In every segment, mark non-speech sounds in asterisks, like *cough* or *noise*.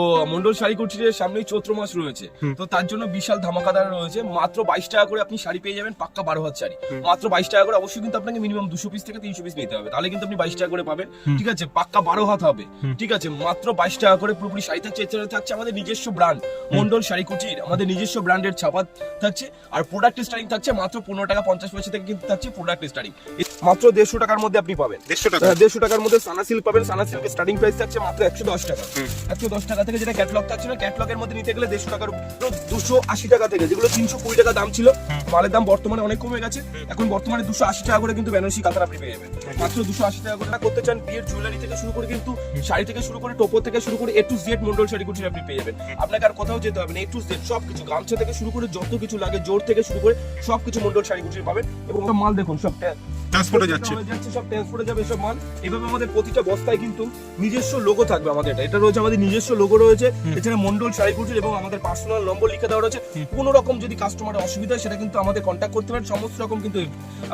তো মন্ডল শাড়ি কুটিরের সামনেই চৈত্র মাস রয়েছে। তো তার জন্য বিশাল ধামাকাদার রয়েছে। মাত্র বাইশ টাকা করে আপনি শাড়ি পেয়ে যাবেন পাক্কা বারো হাত শাড়ি। মাত্র বাইশ টাকা করে অবশ্যই কিন্তু আপনাকে মিনিমাম দুশো পিস থেকে তিনশো পিস নিতে হবে। তাহলে কিন্তু আপনি বাইশ টাকা করে পাবেন। ঠিক আছে পাক্কা বারো হাত হবে। ঠিক আছে মাত্র বাইশ টাকা করে পুরোপুরি শাড়ি থাকছে এছাড়া থাকছে আমাদের নিজস্ব ব্র্যান্ড মন্ডল শাড়ি কুটির আমাদের নিজস্ব ব্র্যান্ডের ছাপা থাকছে। আর প্রোডাক্ট স্টারিং থাকছে মাত্র পনেরো টাকা পঞ্চাশ পয়সা থেকে কিন্তু থাকছে প্রোডাক্ট স্টারিং মাত্র দেড়শো টাকার মধ্যে আপনি পাবেন। দেড়শো টাকা। দেড়শো টাকার মধ্যে সানা সিল্ক পাবেন। সানা সিল্কের স্টার্টিং প্রাইস থাকছে মাত্র একশো দশ টাকা। একশো দশ টাকা থেকে যেটা ক্যাটলগ থাকছিল ক্যাটলগের মধ্যে নিতে গেলে দেড়শো টাকার দুশো আশি টাকা থেকে যেগুলো তিনশো কুড়ি টাকা দাম ছিল মালের দাম বর্তমানে অনেক কমে গেছে। এখন বর্তমানে দুশো আশি টাকা করে কিন্তু বেনারসি কাতার আপনি পেয়ে যাবেন। মাত্র দুশো আশি টাকা করে করতে চান বিয়ের জুয়েলারি থেকে শুরু করে কিন্তু শাড়ি থেকে শুরু করে টোপো থেকে শুরু করে A to Z Mondal Sari Kutir আপনি পেয়ে যাবেন। আপনাকে আর কোথাও যেতে হবে না এ টু জেড সব কিছু গামছা থেকে শুরু করে যত কিছু লাগে জোর থেকে শুরু করে সব কিছু মন্ডল শাড়ি কুটির পাবেন। এবং মাল দেখুন সব ট্রান্সপোর্টে যাচ্ছে। যাচ্ছে সব ট্রান্সপোর্টে যাবে সব মাল। এভাবে আমাদের প্রতিটা বস্তায় কিন্তু নিজস্ব লোগো থাকবে আমাদের এটা। এটা রয়েছে আমাদের নিজস্ব লোগো রয়েছে। এছাড়া মন্ডল শাড়ি এবং আমাদের পার্সোনাল নম্বর লিখে দেওয়া রয়েছে। কোনো রকম যদি কাস্টমারের অসুবিধা হয় সেটা কিন্তু আমাদের কন্ট্যাক্ট করতে পারেন। সমস্ত রকম কিন্তু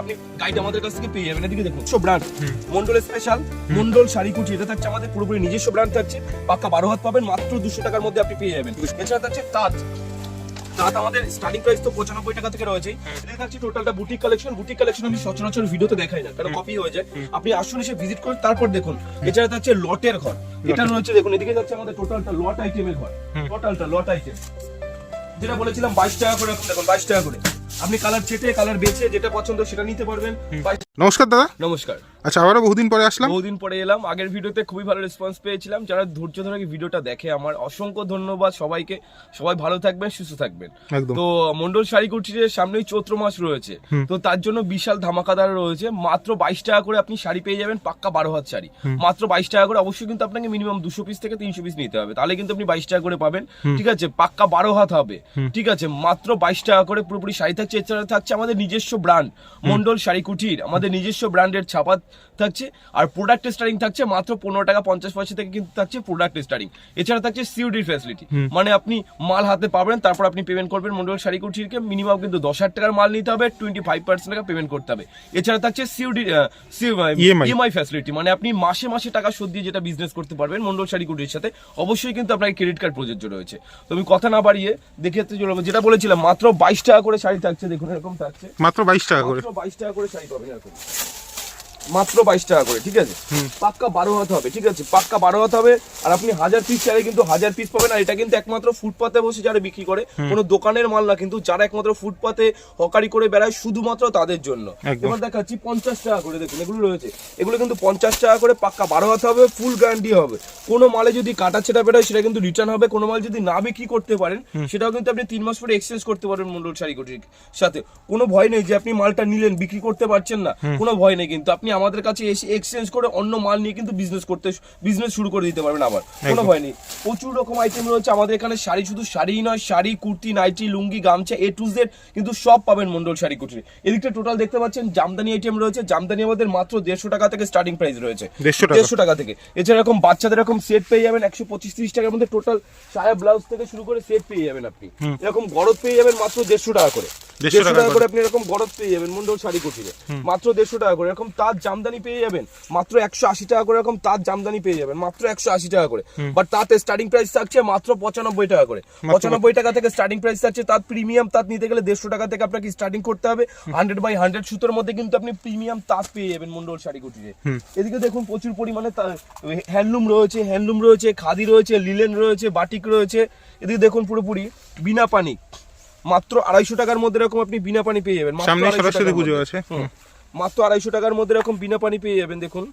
আপনি গাইড আমাদের কাছ থেকে পেয়ে যাবেন। এদিকে দেখুন সব ব্র্যান্ড মন্ডল স্পেশাল মন্ডল শাড়ি কুটি এটা থাকছে আমাদের পুরোপুরি নিজস্ব ব্র্যান্ড থাকছে। পাক্কা বারো হাত পাবেন মাত্র দুশো টাকার মধ্যে আপনি পেয়ে যাবেন। এছাড়া থাকছে তাজ তাত আমাদের স্টার্টিং প্রাইস তো পঁচানব্বই টাকা থেকে রয়েছে। এটা থাকছে টোটালটা বুটিক কালেকশন বুটিক কালেকশন আমি সচরাচর ভিডিওতে দেখাই না কারণ কপি হয়ে যায়। আপনি আসুন এসে ভিজিট করুন তারপর দেখুন। এছাড়া থাকছে লটের ঘর। এটা রয়েছে দেখুন এদিকে যাচ্ছে আমাদের টোটালটা লট আইটেমের ঘর। টোটালটা লট আইটেম যেটা বলেছিলাম বাইশ টাকা করে এখন দেখুন বাইশ টাকা করে। আপনি কালার চেটে কালার বেছে যেটা পছন্দ সেটা নিতে পারবেন। 22 নমস্কার দাদা। নমস্কার। আচ্ছা আবারও বহুদিন পরে আসলাম। বহুদিন পরে এলাম। আগের ভিডিওতে খুবই ভালো রেসপন্স পেয়েছিলাম। যারা ধৈর্য ধরে ভিডিওটা দেখে আমার অসংখ্য ধন্যবাদ সবাইকে। সবাই ভালো থাকবেন সুস্থ থাকবেন। তো মন্ডল শাড়ি কুটিরের সামনেই চৈত্র মাস রয়েছে। তো তার জন্য বিশাল ধামাকাদার রয়েছে। মাত্র বাইশ টাকা করে আপনি শাড়ি পেয়ে যাবেন পাক্কা বারো হাত শাড়ি। মাত্র বাইশ টাকা করে অবশ্যই কিন্তু আপনাকে মিনিমাম দুশো পিস থেকে তিনশো পিস নিতে হবে। তাহলে কিন্তু আপনি বাইশ টাকা করে পাবেন। ঠিক আছে? পাক্কা বারো হাত হবে। ঠিক আছে? মাত্র বাইশ টাকা করে পুরোপুরি শাড়ি থাকছে। এছাড়া থাকছে আমাদের নিজস্ব ব্র্যান্ড মন্ডল শাড়ি কুটির। আমাদের নিজস্ব ব্র্যান্ডের ছাপা থাকছে আর প্রোডাক্ট স্টারিং থাকছে মাত্র পনেরো টাকা পঞ্চাশ পয়সা থেকে কিন্তু থাকছে প্রোডাক্ট স্টারিং এছাড়া থাকছে সিউডির ফ্যাসিলিটি মানে আপনি মাল হাতে পাবেন তারপর আপনি পেমেন্ট করবেন মন্ডল শাড়ি কুটিরকে মিনিমাম কিন্তু দশ হাজার টাকার মাল নিতে হবে টোয়েন্টি ফাইভ পার্সেন্ট টাকা পেমেন্ট করতে হবে। এছাড়া থাকছে সিউডি ইএমআই ফ্যাসিলিটি মানে আপনি মাসে মাসে টাকা শোধ দিয়ে যেটা বিজনেস করতে পারবেন মন্ডল শাড়ি কুটির সাথে অবশ্যই কিন্তু আপনার ক্রেডিট কার্ড প্রযোজ্য রয়েছে। তো আমি কথা না বাড়িয়ে দেখে যেটা বলেছিলাম মাত্র বাইশ টাকা করে শাড়ি থাকছে দেখুন এরকম থাকছে। মাত্র বাইশ টাকা করে। বাইশ টাকা করে শাড়ি পাবেন এরকম। Thank you. মাত্র বাইশ টাকা করে ঠিক আছে? পাক্কা বারো হাত হবে ঠিক আছে? পাক্কা বারো হাত হবে আর আপনি হাজার পিস চাইলে কিন্তু হাজার পিস পাবেন আর এটা কিন্তু একমাত্র ফুটপাতে বসে যারা বিক্রি করে কোনো দোকানের মাল না কিন্তু যারা একমাত্র ফুটপাতে হকারি করে বেড়ায় শুধুমাত্র তাদের জন্য। এবার দেখাচ্ছি পঞ্চাশ টাকা করে দেখুন এগুলো রয়েছে। এগুলো কিন্তু পঞ্চাশ টাকা করে পাক্কা বারো হাত হবে ফুল গ্যারান্টি হবে। কোনো মালে যদি কাটা ছেটা বেরোয় সেটা কিন্তু রিটার্ন হবে। কোনো মাল যদি না বিক্রি করতে পারেন সেটাও কিন্তু আপনি তিন মাস পরে এক্সচেঞ্জ করতে পারবেন মন্ডল শাড়ি কোটির সাথে। কোনো ভয় নেই যে আপনি মালটা নিলেন বিক্রি করতে পারছেন না কোনো ভয় নেই কিন্তু। আপনি আমাদের কাছে এসে এক্সচেঞ্জ করে অন্য মাল নিয়ে কিন্তু বিজনেস করতে বিজনেস শুরু করে দিতে পারবেন আবার। কোনো ভয় নেই। প্রচুর রকম আইটেম রয়েছে। আমাদের এখানে শাড়ি শুধু শাড়িই নয় শাড়ি কুর্তি নাইটি লুঙ্গি গামছা এ টু জেড কিন্তু সব পাবেন মন্ডল শাড়ি কুটির এদিকটা টোটাল দেখতে পাচ্ছেন জামদানি আইটেম রয়েছে। জামদানি আমাদের মাত্র দেড়শো টাকা থেকে স্টার্টিং প্রাইস রয়েছে। দেড়শো টাকা। থেকে। এছাড়া এরকম বাচ্চাদের এরকম সেট পেয়ে যাবেন একশো পঁচিশ তিরিশ টাকার মধ্যে টোটাল সায়া ব্লাউজ থেকে শুরু করে সেট পেয়ে যাবেন আপনি। এরকম গরদ পেয়ে যাবেন মাত্র দেড়শো টাকা করে। দেড়শো টাকা করে। আপনি এরকম গরদ পেয়ে যাবেন মন্ডল শাড়ি কুটিরে মাত্র দেড়শো টাকা করে। এরকম তাজ জামদানি পেয়ে যাবেন। মাত্র একশো আশি টাকা করে এরকম তাজ জামদানি পেয়ে যাবেন। মাত্র একশো আশি টাকা করে। বাট তাতে স্টার্টিং প্রাইস থাকছে মাত্র পঁচানব্বই টাকা করে। পঁচানব্বই টাকা থেকে স্টার্টিং প্রাইস থাকছে তার প্রিমিয়াম তাঁত নিতে গেলে দেড়শো টাকা থেকে আপনাকে স্টার্টিং করতে হবে। হান্ড্রেড বাই হান্ড্রেড সুতোর মধ্যে কিন্তু আপনি প্রিমিয়াম তাঁত পেয়ে যাবেন মন্ডল শাড়ি কুটিরে এদিকে দেখুন প্রচুর পরিমাণে হ্যান্ডলুম রয়েছে হ্যান্ডলুম রয়েছে খাদি রয়েছে লিলেন রয়েছে বাটিক রয়েছে। এদিকে দেখুন পুরোপুরি বিনা পানি। মাত্র আড়াইশো টাকার মধ্যে এরকম আপনি বিনা পানি পেয়ে যাবেন। সামনে সরস্বতী পুজো আছে। মাত্র আড়াইশো টাকার মধ্যে এরকম বিনা পানি পেয়ে যাবেন দেখুন।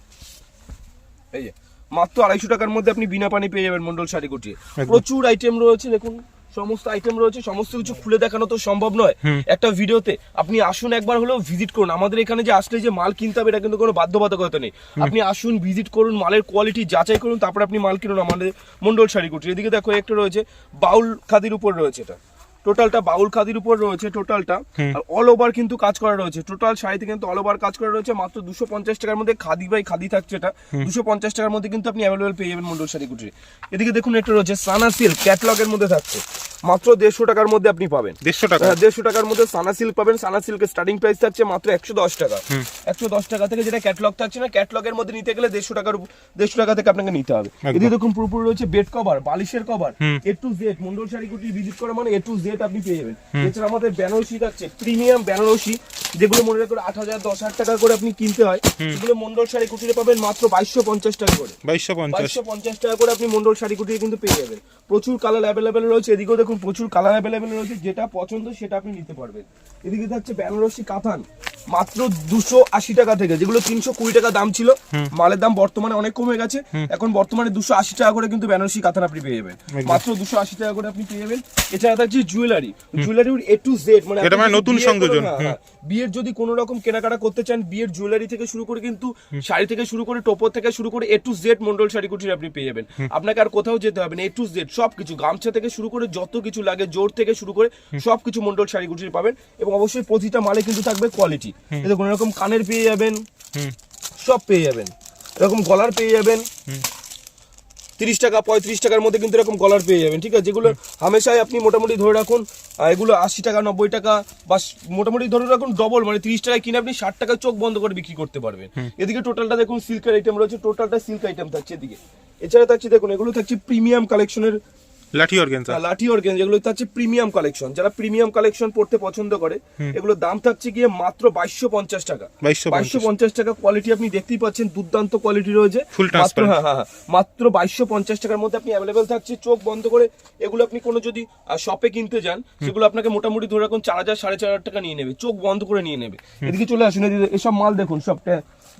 এই যে মাত্র আড়াইশো টাকার মধ্যে আপনি বিনা পানি পেয়ে যাবেন মন্ডল শাড়ি কুটিয়ে প্রচুর আইটেম রয়েছে দেখুন সমস্ত আইটেম রয়েছে সমস্ত কিছু খুলে দেখানো তো সম্ভব নয়। একটা ভিডিওতে আপনি আসুন একবার হলেও ভিজিট করুন। আমাদের এখানে যে আসলে যে মাল কিনতে হবে এটা কিন্তু কোনো বাধ্যবাধকতা নেই। আপনি আসুন ভিজিট করুন মালের কোয়ালিটি যাচাই করুন তারপর আপনি মাল কিনুন আমাদের মন্ডল শাড়ি কুটির এদিকে দেখো একটা রয়েছে বাউল খাদির উপর রয়েছে এটা। টোটালটা বাউল খাদির উপর রয়েছে টোটালটা। আর অল ওভার কিন্তু কাজ করা রয়েছে। টোটাল শাড়িতে কিন্তু অল ওভার কাজ করা রয়েছে। মাত্র দুশো পঞ্চাশ টাকার মধ্যে খাদি বাই খাদি থাকছে এটা। দুশো পঞ্চাশ টাকার মধ্যে কিন্তু আপনি অ্যাভেলেবেল পেয়ে যাবেন মন্ডল শাড়ি কুটিরে। এদিকে দেখুন একটা রয়েছে সানা সিল্ক ক্যাটলগের মধ্যে থাকছে। মাত্র দেড়শো টাকার মধ্যে আপনি পাবেন। দেড়শো টাকা? হ্যাঁ, দেড়শো টাকার মধ্যে সানা সিল্ক পাবেন। সানা সিল্কের স্টার্টিং প্রাইস থাকছে মাত্র একশো দশ টাকা। একশো দশ টাকা থেকে যেটা ক্যাটলগ থাকছে না ক্যাটলগের মধ্যে নিতে গেলে দেড়শো টাকার দেড়শো টাকা থেকে আপনাকে নিতে হবে। এদিকে দেখুন পুরোপুরি রয়েছে বেড কভার বালিশের cover A to Z Mondal Sari Kutir visit করা মানে এ টু জেড আপনি পেয়ে যাবেন। এছাড়া আমাদের বেনারসি থাকছে প্রিমিয়াম বেনারসি যেগুলো মনে রাখুন আট হাজার দশ হাজার টাকা করে আপনি কিনতে হয়। সেগুলো মন্ডল শাড়ি কুটিরে পাবেন মাত্র বাইশশো পঞ্চাশ টাকা করে। বাইশশো পঞ্চাশ। টাকা করে আপনি মন্ডল শাড়ি কুটিয়ে কিন্তু পেয়ে যাবেন। প্রচুর কালার অ্যাভেলেবেল রয়েছে। এদিকেও দেখুন প্রচুর কালার অ্যাভেলেবেল রয়েছে যেটা পছন্দ সেটা আপনি নিতে পারবেন। এদিকে থাকছে বেনারসি কাতান মাত্র দুশো আশি টাকা থেকে যেগুলো তিনশো কুড়ি টাকা দাম ছিল। মালের দাম বর্তমানে অনেক কমে গেছে। এখন বর্তমানে দুশো আশি টাকা করে কিন্তু বেনারসি কাতান আপনি পেয়ে যাবেন। মাত্র দুশো আশি টাকা করে আপনি পেয়ে যাবেন। এছাড়া থাকছে jewellery jewellery A to Z মানে এটা মানে নতুন বিয়ের সংযোজন, হ্যাঁ, হ্যাঁ। বিয়ের যদি কোনো রকম কেনাকাটা করতে চান বিয়ের জুয়েলারি থেকে শুরু করে কিন্তু শাড়ি থেকে শুরু করে টোপর থেকে শুরু করে A to Z Mondal Sari Kutir আপনি পেয়ে যাবেন। আপনাকে আর কোথাও যেতে হবে না এ টু জেড সবকিছু। গামছা থেকে শুরু করে যত কিছু লাগে জোর থেকে শুরু করে সবকিছু মন্ডল শাড়ি কুটির পাবেন এবং অবশ্যই প্রতিটা মালে কিন্তু থাকবে কোয়ালিটি দেখুন এরকম কানের পেয়ে যাবেন সব পেয়ে যাবেন। এরকম গলার পেয়ে যাবেন। তিরিশ টাকা পঁয়ত্রিশ টাকার মধ্যে কিন্তু এরকম গলার পেয়ে যাবেন ঠিক আছে? যেগুলো হামেশাই আপনি মোটামুটি ধরে রাখুন এগুলো আশি টাকা নব্বই টাকা বা মোটামুটি ধরে রাখুন ডবল মানে তিরিশ টাকায় কিনে আপনি ষাট টাকা চোখ বন্ধ করে বিক্রি করতে পারবেন। এদিকে টোটালটা দেখুন সিল্কের আইটেম রয়েছে টোটালটা সিল্ক আইটেম থাকছে এদিকে। এছাড়া থাকছে দেখুন এগুলো থাকছে প্রিমিয়াম কালেকশনের লাঠি অর্গেন্সা লাঠি অর্গেন যেগুলো থাকছে প্রিমিয়াম কালেকশন যারা প্রিমিয়াম কালেকশন পড়তে পছন্দ করে এগুলো দাম থাকছে গিয়ে মাত্র বাইশশো পঞ্চাশ টাকা। বাইশশো পঞ্চাশ। টাকা কোয়ালিটি আপনি দেখতেই পাচ্ছেন দুর্দান্ত কোয়ালিটি রয়েছে। মাত্র হ্যাঁ হ্যাঁ হ্যাঁ। মাত্র বাইশশো পঞ্চাশ টাকার মধ্যে আপনি অ্যাভেলেবেল থাকছে চোখ বন্ধ করে এগুলো আপনি কোনো যদি শপে কিনতে যান সেগুলো আপনাকে মোটামুটি ধরে রাখুন চার হাজার সাড়ে চার হাজার টাকা নিয়ে নেবে চোখ বন্ধ করে নিয়ে নেবে। এদিকে চলে আসুন এসব মাল দেখুন সব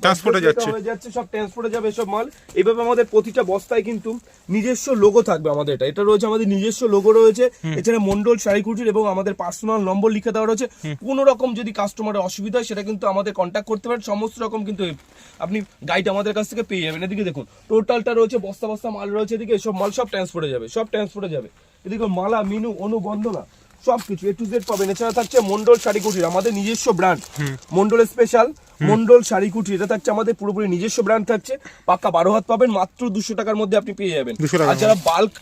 Transport-এ যাচ্ছে। হয়ে যাচ্ছে সব ট্রান্সপোর্টে যাবে এসব মাল। এইভাবে আমাদের প্রতিটা বস্তায় কিন্তু নিজস্ব লোগো থাকবে আমাদের এটা। এটা রয়েছে আমাদের নিজস্ব লোগো রয়েছে। এছাড়া মন্ডল শাড়ি কুটির এবং আমাদের পার্সোনাল নম্বর লিখে দেওয়া রয়েছে। কোনো রকম যদি কাস্টমারের অসুবিধা হয় সেটা কিন্তু আমাদের কন্ট্যাক্ট করতে পারেন। সমস্ত রকম কিন্তু আপনি গাইড আমাদের কাছ থেকে পেয়ে যাবেন। এদিকে দেখুন টোটালটা রয়েছে বস্তা বস্তা মাল রয়েছে এদিকে সব মাল সব ট্রান্সপোর্টে যাবে সব ট্রান্সপোর্টে যাবে। এদিকে মালা মিনু অনুবন্ধনা সব কিছু এ টু জেড পাবেন। এছাড়া থাকছে মন্ডল শাড়ি কুটির আমাদের নিজস্ব ব্র্যান্ড মন্ডল স্পেশাল মন্ডল শাড়ি কুটির এটা থাকছে আমাদের পুরোপুরি নিজস্ব ব্র্যান্ড থাকছে। পাক্কা বারো হাত পাবেন মাত্র দুশো টাকার মধ্যে আপনি পেয়ে যাবেন। আর যারা বাল্ক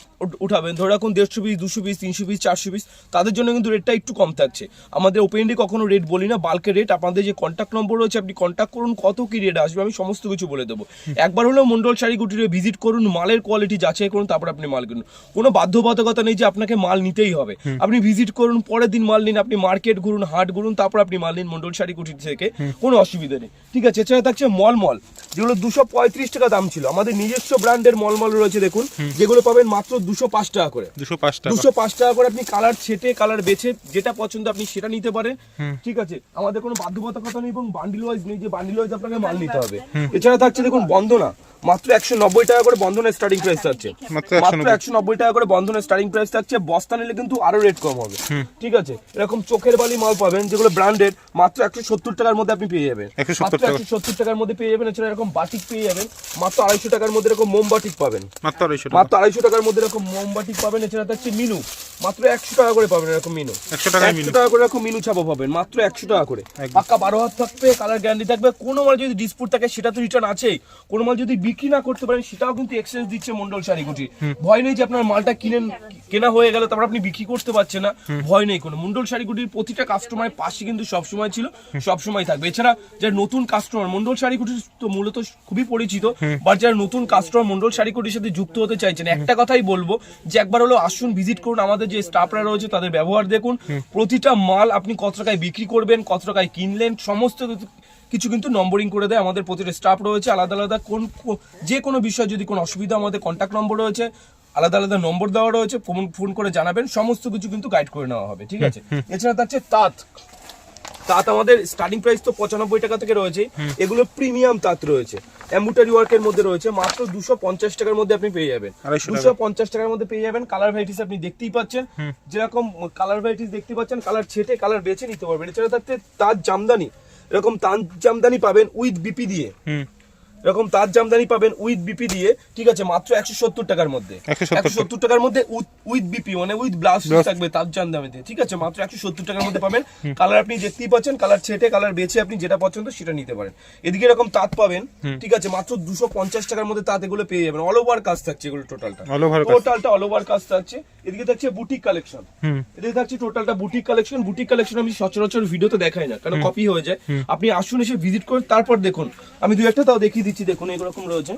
উঠাবেন ধরে রাখুন দেড়শো পিস দুশো পিস তিনশো পিস চারশো পিস তাদের জন্য কিন্তু রেটটা একটু কম থাকছে। আমাদের ওপেনলি কখনো রেট বলি না বাল্কের রেট আপনাদের যে কন্ট্যাক্ট নম্বর রয়েছে আপনি কন্ট্যাক্ট করুন কত কি রেট আসবে আমি সমস্ত কিছু বলে দেবো। একবার হলেও মন্ডল শাড়ি কুটিরে ভিজিট করুন মালের কোয়ালিটি যাচাই করুন তারপর আপনি মাল কিনুন। কোনো বাধ্যবাধকতা নেই যে আপনাকে মাল নিতেই হবে। আপনি ভিজিট করুন পরের দিন মাল নিন আপনি মার্কেট ঘুরুন হাট ঘুরুন তারপর আপনি মাল নিন মন্ডল শাড়ি কুটির থেকে কোনো অসুবিধা নেই। ঠিক আছে এছাড়া থাকছে মল মল যেগুলো দুশো পঁয়ত্রিশ টাকা দাম ছিল। আমাদের নিজস্ব ব্র্যান্ডের মলমল মল রয়েছে দেখুন যেগুলো পাবেন মাত্র দুশো পাঁচ টাকা করে। দুশো পাঁচ টাকা। দুশো পাঁচ টাকা করে আপনি কালার ছেটে কালার বেছে যেটা পছন্দ আপনি সেটা নিতে পারেন। ঠিক আছে আমাদের কোনো বাধ্যবাধকতা নেই এবং বান্ডিল ওয়াইজ নেই যে বান্ডিল ওয়াইজ আপনাকে মাল নিতে হবে। এছাড়া থাকছে দেখুন বন্ধনা মাত্র একশো নব্বই টাকা করে বন্ধনের স্টার্টিং প্রাইস থাকছে। মাত্র মাত্র 190 একশো নব্বই টাকা করে বন্ধনের স্টার্টিং প্রাইস থাকছে। বস্তা নিলে কিন্তু আরও রেট কম হবে। ঠিক আছে? এরকম চোখের বালি মাল পাবেন যেগুলো ব্র্যান্ডেড মাত্র একশো সত্তর টাকার মধ্যে আপনি পেয়ে যাবেন। মাত্র একশো সত্তর টাকার মধ্যে পেয়ে যাবেন এছাড়া এরকম বাটিক পেয়ে যাবেন। মাত্র আড়াইশো টাকার মধ্যে এরকম মোমবাটিক পাবেন। মাত্র আড়াইশো মাত্র আড়াইশো টাকার মধ্যে এরকম মোমবাতি পাবেন এছাড়া থাকছে মিনু। মাত্র একশো টাকা করে পাবেন এরকম মিনু। 100 টাকায় মিনু। টাকা করে এরকম মিনু ছাপা পাবেন মাত্র একশো টাকা করে। পাক্কা বারো হাত থাকবে কালার গ্যারান্টি থাকবে। কোনো মাল যদি ডিসপুট থাকে সেটা তো রিটার্ন আছেই। কোনো মাল যদি বিক্রি না করতে পারেন, সেটাও কিন্তু এক্সচেঞ্জ দিচ্ছে মন্ডল শাড়ি কুটি ভয় নেই যে আপনার মালটা কিনেন, কেনা হয়ে গেল, তারপর আপনি বিক্রি করতে পারছেন না। ভয় নেই কোনো। মন্ডল শাড়ি কুটির প্রতিটা কাস্টমারের পাশে কিন্তু সবসময় ছিল, সবসময় থাকবে। এছাড়া যারা নতুন কাস্টমার মন্ডল শাড়ি কুটির তো মূলত খুবই পরিচিত বাট যারা নতুন কাস্টমার মন্ডল শাড়ি কুটির সাথে যুক্ত হতে চাইছেন, একটা কথাই বলব যে একবার হলো আসুন ভিজিট করুন। আমাদের যে স্টাফরা রয়েছে, তাদের ব্যবহার দেখুন। প্রতিটা মাল আপনি কত টাকায় বিক্রি করবেন, কত টাকায় কিনলেন, সমস্ত কিছু- কিন্তু নম্বরিং করে দেয়। আমাদের প্রতিটা স্টাফ রয়েছে আলাদা আলাদা কোন যে কোনো বিষয়ে যদি কোনো অসুবিধা আমাদের কন্ট্যাক্ট নম্বর রয়েছে আলাদা আলাদা নম্বর দেওয়া রয়েছে ফোন ফোন করে জানাবেন সমস্ত কিছু কিন্তু গাইড করে নেওয়া হবে ঠিক আছে? এছাড়া থাকছে তাঁত তাঁত আমাদের স্টার্টিং প্রাইস তো পঁচানব্বই টাকা থেকে রয়েছে এগুলো প্রিমিয়াম তাঁত রয়েছে। এম্বুটারি ওয়ার্কের মধ্যে রয়েছে মাত্র দুশো পঞ্চাশ টাকার মধ্যে আপনি পেয়ে যাবেন। দুশো পঞ্চাশ টাকার মধ্যে পেয়ে যাবেন কালার ভ্যারাইটিস আপনি দেখতেই পাচ্ছেন। যেরকম কালার ভ্যারাইটিস দেখতে পাচ্ছেন কালার ছেটে কালার বেছে নিতে পারবেন। এছাড়া থাকতে তাঁত জামদানি এরকম তাঁত জামদানি পাবেন উইথ বিপি দিয়ে। হুম। এরকম তাঁত জামদানি পাবেন উইথ বিপি দিয়ে। ঠিক আছে মাত্র একশো সত্তর টাকার মধ্যে। একশো সত্তর টাকার মধ্যে উইথ বিপি মানে উইথ ব্লাউজ থাকবে তাঁত জামদানিতে। ঠিক আছে মাত্র একশো সত্তর টাকার মধ্যে *laughs* পাবেন। কালার আপনি দেখতেই পাচ্ছেন কালার ছেটে কালার বেছে আপনি যেটা পছন্দ সেটা নিতে পারেন। এদিকে এরকম তাঁত পাবেন। ঠিক আছে মাত্র দুশো পঞ্চাশ টাকার মধ্যে তাঁত এগুলো পেয়ে যাবেন। অল ওভার কাজ থাকছে এগুলো টোটালটা। টোটালটা অল ওভার কাজ থাকছে। এদিকে থাকছে বুটিক কালেকশন এদিকে থাকছে টোটালটা বুটিক কালেকশন বুটিক কালেকশন আমি সচরাচর ভিডিওতে দেখাই না কারণ কপি হয়ে যায়। আপনি আসুন এসে ভিজিট করুন তারপর দেখুন। আমি দু একটা তাও দেখিয়ে দিচ্ছি দেখুন এরকম রয়েছে।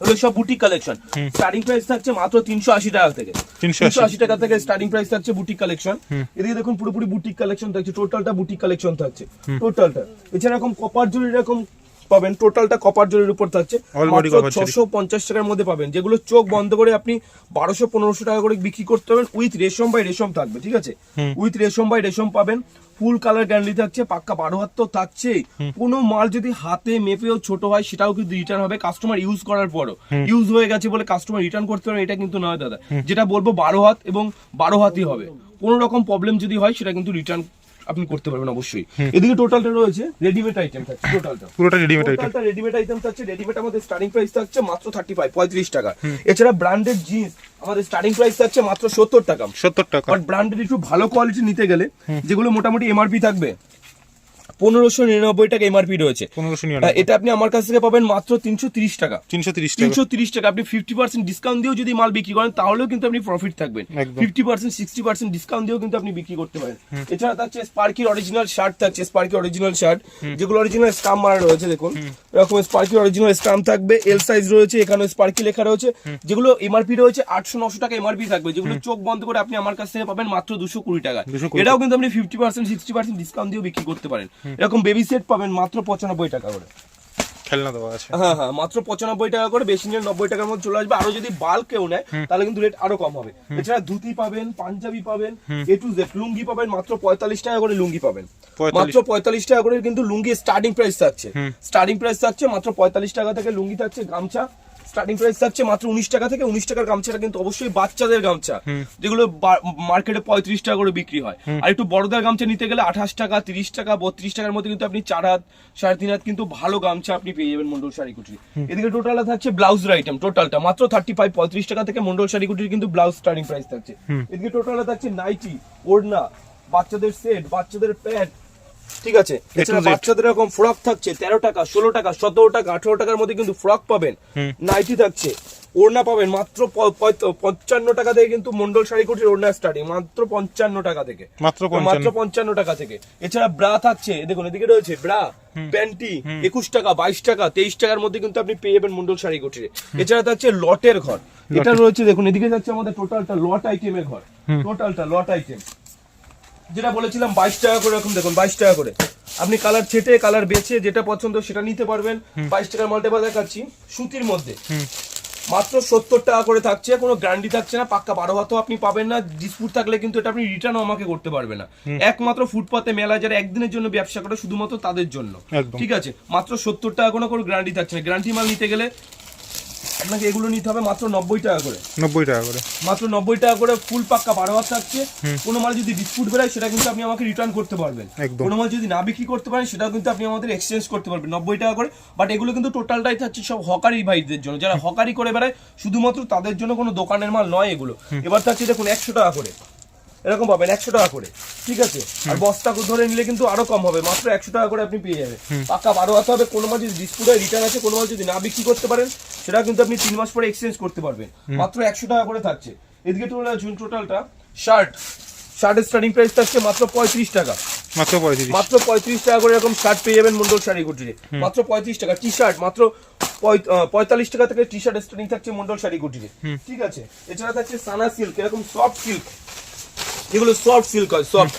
এগুলো সব বুটিক কালেকশন স্টার্টিং প্রাইস থাকছে মাত্র তিনশো আশি টাকা থেকে। তিনশো আশি। টাকা থেকে স্টার্টিং প্রাইস থাকছে বুটিক কালেকশন এদিকে দেখুন পুরোপুরি বুটিক কালেকশন থাকছে টোটালটা বুটিক কালেকশন থাকছে। টোটালটা এছাড়া এরকম কপার জুড়ি এরকম পাবেন। টোটালটা কপার জুড়ির উপর থাকছে। ছশো পঞ্চাশ টাকার মধ্যে পাবেন। যেগুলো চোখ বন্ধ করে আপনি বারোশো পনেরোশো টাকা করে বিক্রি করতে পারবেন। উইথ রেশম বাই রেশম থাকবে ঠিক আছে? উইথ রেশম বাই রেশম পাবেন। ফুল কালার গ্যারান্টি থাকছে পাক্কা বারো হাত তো থাকছেই। কোনো মাল যদি হাতে মেপেও ছোট হয় সেটাও কিন্তু রিটার্ন হবে। কাস্টমার ইউজ করার পরও। ইউজ হয়ে গেছে বলে কাস্টমার রিটার্ন করতে পারে এটা কিন্তু নয় দাদা। যেটা বলব বারো হাত এবং বারো হাতই হবে। কোনো রকম প্রবলেম যদি হয় সেটা কিন্তু রিটার্ন আপনি করতে পারবেন অবশ্যই। এদিকে টোটালটা রয়েছে রেডিমেড আইটেম থাকছে টোটালটা পুরোটা রেডিমেড আইটেম টোটালটা রেডিমেড আইটেম থাকছে রেডিমেড আমাদের স্টার্টিং প্রাইস থাকছে মাত্র থার্টি ফাইভ পঁয়ত্রিশ টাকা। এছাড়া ব্র্যান্ডেড জিন্স আমাদের স্টার্টিং প্রাইস থাকছে মাত্র সত্তর টাকা। সত্তর টাকা। বাট ব্র্যান্ডেড একটু ভালো কোয়ালিটি নিতে গেলে যেগুলো মোটামুটি এমআরপি থাকবে পনেরোশো নিরানব্বই টাকা এমআরপি রয়েছে। পনেরোশো এটা আপনি আমার কাছ থেকে পাবেন মাত্র তিনশো তিরিশ টাকা। তিনশো তিরিশ তিনশো তিরিশ টাকা। আপনি ফিফটি পার্সেন্ট ডিসকাউন্ট দিয়েও যদি মাল বিক্রি করেন তাহলেও কিন্তু আপনি প্রফিট থাকবেন। Fifty percent sixty percent discount দিয়েও কিন্তু আপনি বিক্রি করতে পারেন। এছাড়া থাকছে স্পার্কির অরিজিনাল শার্ট থাকছে স্পার্কি অরিজিনাল শার্ট যেগুলো অরিজিনাল স্টাম্প মারা রয়েছে দেখুন। এরকম স্পার্কি অরিজিনাল স্টাম্প থাকবে এল সাইজ রয়েছে এখানে স্পার্কি লেখা রয়েছে। যেগুলো এমআরপি রয়েছে আটশো নশো টাকা এমআরপি থাকবে। যেগুলো চোখ বন্ধ করে আপনি আমার কাছ থেকে পাবেন মাত্র দুশো কুড়ি টাকা। এটাও কিন্তু আপনি fifty percent sixty percent discount দিয়েও বিক্রি করতে পারেন। এরকম বেবি সেট পাবেন মাত্র পঁচানব্বই টাকা করে। খেলনা দেওয়া আছে। হ্যাঁ হ্যাঁ মাত্র পঁচানব্বই টাকা করে বেশি নিলে নব্বই টাকার মধ্যে চলে আসবে। আরও যদি বাল্ক কেউ নেয় তাহলে কিন্তু রেট আরও কম হবে। এছাড়া ধুতি পাবেন পাঞ্জাবি পাবেন এ টু জেড লুঙ্গি পাবেন মাত্র পঁয়তাল্লিশ টাকা করে লুঙ্গি পাবেন। মাত্র পঁয়তাল্লিশ টাকা করে কিন্তু লুঙ্গি স্টার্টিং প্রাইস থাকছে। স্টার্টিং প্রাইস থাকছে মাত্র পঁয়তাল্লিশ টাকা থেকে লুঙ্গি থাকছে গামছা স্টার্টিং প্রাইস থাকছে মাত্র উনিশ টাকা থেকে উনিশ টাকার গামছাটা কিন্তু অবশ্যই বাচ্চাদের গামছা। যেগুলো মার্কেটে পঁয়ত্রিশ টাকা করে বিক্রি হয়। আর একটু বড়দের গামছা নিতে গেলে আঠাশ টাকা তিরিশ টাকা বত্রিশ টাকার মধ্যে কিন্তু আপনি চার হাত সাড়ে তিন হাত কিন্তু ভালো গামছা আপনি পেয়ে যাবেন মন্ডল শাড়ি কুটির এদিকে টোটালটা থাকছে ব্লাউজের আইটেম টোটালটা মাত্র থার্টি ফাইভ পঁয়ত্রিশ টাকা থেকে মন্ডল শাড়ি কুটির কিন্তু ব্লাউজ স্টার্টিং প্রাইস থাকছে। এদিকে টোটালটা থাকছে নাইটি ওড়না বাচ্চাদের সেট বাচ্চাদের প্যান্ট ঠিক আছে? এছাড়া বাচ্চাদের এরকম ফ্রক থাকছে তেরো টাকা ষোলো টাকা সতেরো টাকা আঠারো টাকার মধ্যে কিন্তু ফ্রক পাবেন। নাইটি থাকছে ওড়না পাবেন মাত্র পঞ্চান্ন টাকা থেকে কিন্তু মন্ডল শাড়ি কুটির ওড়না স্টার্টিং মাত্র পঞ্চান্ন টাকা থেকে। মাত্র পঞ্চান্ন। টাকা থেকে। এছাড়া ব্রা থাকছে দেখুন এদিকে রয়েছে ব্রা প্যান্টি একুশ টাকা বাইশ টাকা তেইশ টাকার মধ্যে কিন্তু আপনি পেয়ে যাবেন মন্ডল শাড়ি কুটিরে। এছাড়া থাকছে লটের ঘর। এটা রয়েছে দেখুন এদিকে যাচ্ছে আমাদের টোটালটা লট আইটেমের ঘর। টোটালটা লট আইটেম যেটা বলেছিলাম বাইশ টাকা করে এরকম দেখুন বাইশ টাকা করে। আপনি কালার ছেটে কালার বেছে যেটা পছন্দ সেটা নিতে পারবেন। বাইশ টাকার মালটা এবার দেখাচ্ছি সুতির মধ্যে। মাত্র সত্তর টাকা করে থাকছে কোনো গ্যারান্টি থাকছে না পাক্কা বারো হাতও আপনি পাবেন না ডিসপুট থাকলে কিন্তু এটা আপনি রিটার্ন আমাকে করতে পারবে না। একমাত্র ফুটপাতে মেলা যারা একদিনের জন্য ব্যবসা করে শুধুমাত্র তাদের জন্য। ঠিক আছে? মাত্র সত্তর টাকা কোনো কোনো গ্যারান্টি থাকছে না। গ্যারান্টি মাল নিতে গেলে আপনাকে এগুলো নিতে হবে মাত্র নব্বই টাকা করে। নব্বই টাকা করে। মাত্র নব্বই টাকা করে ফুল পাক্কা বারো হাত থাকছে। কোনো মাল যদি ডিসপুট বেরোয় সেটা কিন্তু আপনি আমাকে রিটার্ন করতে পারবেন। কোনো মাল যদি না বিক্রি করতে পারেন সেটাও কিন্তু আপনি আমাদের এক্সচেঞ্জ করতে পারবেন নব্বই টাকা করে। বাট এগুলো কিন্তু টোটালটাই থাকছে সব হকারি ভাইদের জন্য। যারা হকারি করে বেড়ায় শুধুমাত্র তাদের জন্য কোনো দোকানের মাল নয় এগুলো। এবার থাকছে দেখুন একশো টাকা করে। এরকম পাবেন একশো টাকা করে ঠিক আছে? আর বস্তা ধরে নিলে কিন্তু আরও কম হবে মাত্র একশো টাকা করে আপনি পেয়ে যাবেন। পাক্কা বারো হাতে হবে কোনো মাল যদি ডিসপুট হয় রিটার্ন আছে কোনো মাল যদি না বিক্রি করতে পারেন সেটা কিন্তু আপনি তিন মাস পরে এক্সচেঞ্জ করতে পারবেন। মাত্র একশো টাকা করে থাকছে। এদিকে টোটাল জুন টোটালটা শার্ট শার্টের স্টার্টিং প্রাইস থাকছে মাত্র পঁয়ত্রিশ টাকা। মাত্র পঁয়ত্রিশ। মাত্র পঁয়ত্রিশ টাকা করে এরকম শার্ট পেয়ে যাবেন মন্ডল শাড়ি কুটিরে মাত্র পঁয়ত্রিশ টাকা টি শার্ট মাত্র পঁয়তাল্লিশ টাকা থেকে টি শার্ট স্টার্টিং থাকছে মন্ডল শাড়ি কুটিরে ঠিক আছে? এছাড়া থাকছে সানা সিল্ক এরকম সফট সিল্ক যেগুলো সফট সিল্ক হয় সফট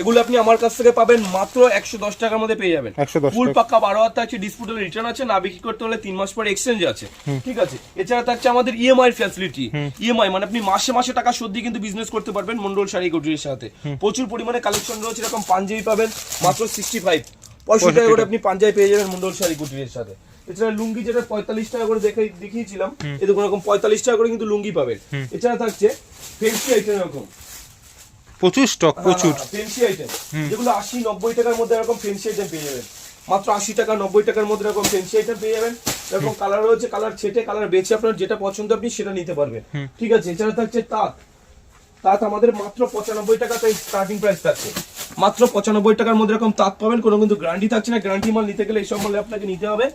এগুলো আপনি আমার কাছ থেকে পাবেন মাত্র একশো দশ টাকার মধ্যে পেয়ে যাবেন। ফুল। পাক্কা বারো হাজার আছে ডিসপুটের রিটার্ন আছে না বিক্রি করতে হলে তিন মাস পরে এক্সচেঞ্জ আছে। ঠিক আছে? এছাড়া থাকছে আমাদের ইএমআই ফ্যাসিলিটি ইএমআই মানে আপনি মাসে মাসে টাকা শোধ দিয়ে কিন্তু বিজনেস করতে পারবেন মন্ডল শাড়ি কুটিরের সাথে। প্রচুর পরিমাণে কালেকশন রয়েছে এরকম পাঞ্জাবি পাবেন মাত্র সিক্সটি ফাইভ পঁয়ষট্টি টাকা করে আপনি পাঞ্জাবি পেয়ে যাবেন মন্ডল শাড়ি কুটিরের সাথে। এছাড়া লুঙ্গি যেটা পঁয়তাল্লিশ টাকা করে দেখে দেখিয়েছিলাম এরকম পঁয়তাল্লিশ টাকা করে কিন্তু লুঙ্গি পাবেন। এছাড়া থাকছে ফেন্সি আইটেম এরকম। প্রচুর স্টক প্রচুর। ফেন্সি আইটেম যেগুলো আশি নব্বই টাকার মধ্যে এরকম ফেন্সি আইটেম পেয়ে যাবেন। মাত্র আশি টাকা নব্বই টাকার মধ্যে এরকম ফেন্সি আইটেম পেয়ে যাবেন। এরকম কালার রয়েছে কালার ছেটে কালার বেছে আপনার যেটা পছন্দ আপনি সেটা নিতে পারবেন। ঠিক আছে এছাড়া থাকছে তাঁত। তাঁত আমাদের মাত্র পঁচানব্বই টাকা তাই স্টার্টিং প্রাইস থাকছে। মাত্র পঁচানব্বই টাকার মধ্যে এরকম তাঁত পাবেন কোনো কিন্তু গ্যারান্টি থাকছে না। গ্যারান্টি মাল নিতে গেলে এইসব মালে আপনাকে নিতে হবে।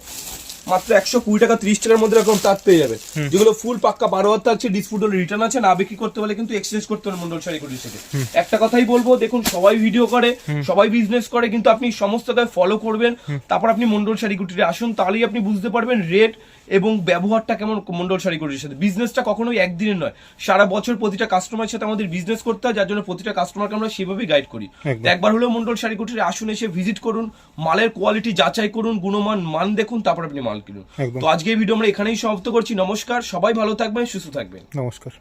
মাত্র একশো কুড়ি টাকা ত্রিশ টাকার মধ্যে এরকম তার পেয়ে যাবে। যেগুলো ফুল পাক্কা বারো হাত থাকছে ডিসপুট হলে রিটার্ন আছে না বিক্রি করতে হলে কিন্তু এক্সচেঞ্জ করতে হবে মন্ডল শাড়ি কুটির সাথে একটা কথাই বলব দেখুন সবাই ভিডিও করে সবাই বিজনেস করে কিন্তু আপনি ফলো করবেন। তারপর আপনি মন্ডল শাড়ি কুটিরে আসুন তাহলেই আপনি বুঝতে পারবেন রেট এবং ব্যবহারটা কেমন মন্ডল শাড়ি কুটির সাথে। বিজনেসটা কখনোই একদিনের নয়। সারা বছর প্রতিটা কাস্টমারের সাথে আমাদের বিজনেস করতে হয় যার জন্য প্রতিটা কাস্টমারকে আমরা সেভাবেই গাইড করি। একবার হলেও মন্ডল শাড়ি কুটিরে আসুন এসে ভিজিট করুন মালের কোয়ালিটি যাচাই করুন গুণমান মান দেখুন তারপর আপনি মাল কিনুন তো আজকে ভিডিও আমরা এখানেই সমাপ্ত করছি। নমস্কার সবাই ভালো থাকবেন সুস্থ থাকবেন। নমস্কার।